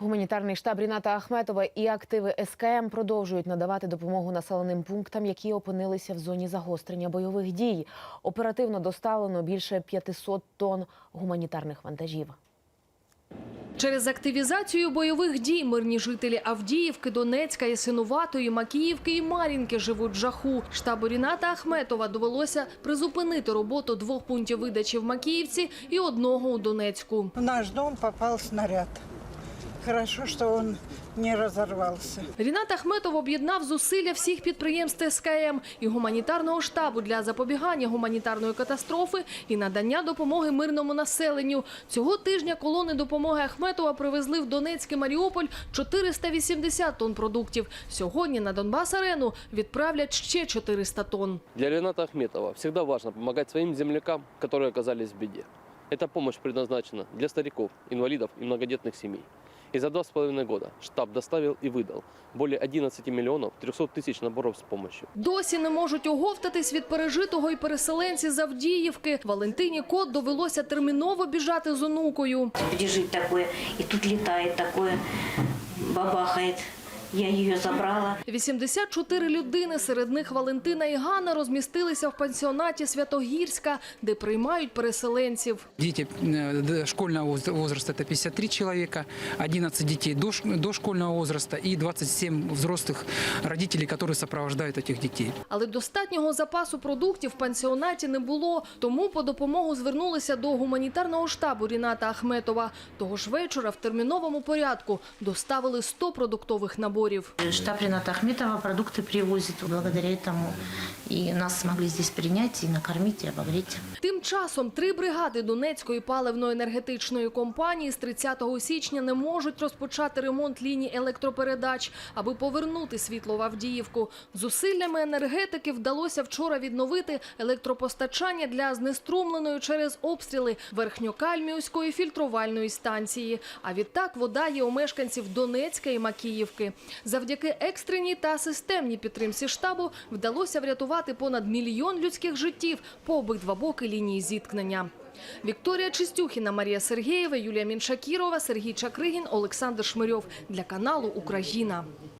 Гуманітарний штаб Ріната Ахметова і активи СКМ продовжують надавати допомогу населеним пунктам, які опинилися в зоні загострення бойових дій. Оперативно доставлено більше 500 тонн гуманітарних вантажів. Через активізацію бойових дій мирні жителі Авдіївки, Донецька, Ясинуватої, Макіївки і Мар'їнки живуть в жаху. Штабу Ріната Ахметова довелося призупинити роботу двох пунктів видачі в Макіївці і одного у Донецьку. В наш дом попал снаряд Хорошо, что он не разорвался. Рінат Ахметов об'єднав зусилля всіх підприємств СКМ і гуманітарного штабу для запобігання гуманітарної катастрофи і надання допомоги мирному населенню. Цього тижня колони допомоги Ахметова привезли в Донецьк і Маріуполь 480 тонн продуктів. Сьогодні на Донбас-арену відправлять ще 400 тонн. Для Рената Ахметова всегда важно помогать своим землякам, которые оказались в беде. Эта помощь предназначена для стариков, инвалидов и многодетных семей. И за два с половиной года штаб доставил и выдал более 11 миллионов 300 тысяч наборов с помощью. Досі не можуть оговтатись від пережитого і переселенці з Авдіївки. Валентині Кот довелося терміново біжати з онукою. Біжить таке, і тут літає таке, бабахает Я ее забрала. 84 людини, серед них Валентина і Ганна, розмістилися в пансіонаті Святогірська, де приймають переселенців. Дети э, д- школьного воз- возраста – это 53 человека, 11 детей дош- дошкольного возраста и 27 взрослых родителей, которые сопровождают этих детей. Але достатнього запасу продуктів в пансіонаті не було, тому по допомогу звернулися до гуманітарного штабу Ріната Ахметова. Того ж вечора в терміновому порядку доставили 100 продуктових наборів. Штаб Рената Ахметова продукты привозит. Благодаря этому и нас смогли здесь принять, и накормить, и обогреть. Тим часом три бригади Донецької паливно-енергетичної компанії з 30 січня не можуть розпочати ремонт ліній електропередач, аби повернути світло в Авдіївку. Зусиллями енергетики вдалося вчора відновити електропостачання для знеструмленої через обстріли Верхньокальміївської фільтрувальної станції. А відтак вода є у мешканців Донецька і Макіївки. Завдяки екстреній та системній підтримці штабу вдалося врятувати понад мільйон людських життів по обидва боки лінії зіткнення. Вікторія Чистюхіна, Марія Сергеєва, Юлія Міншакірова, Сергій Чакригін, Олександр Шмирьов для каналу Україна.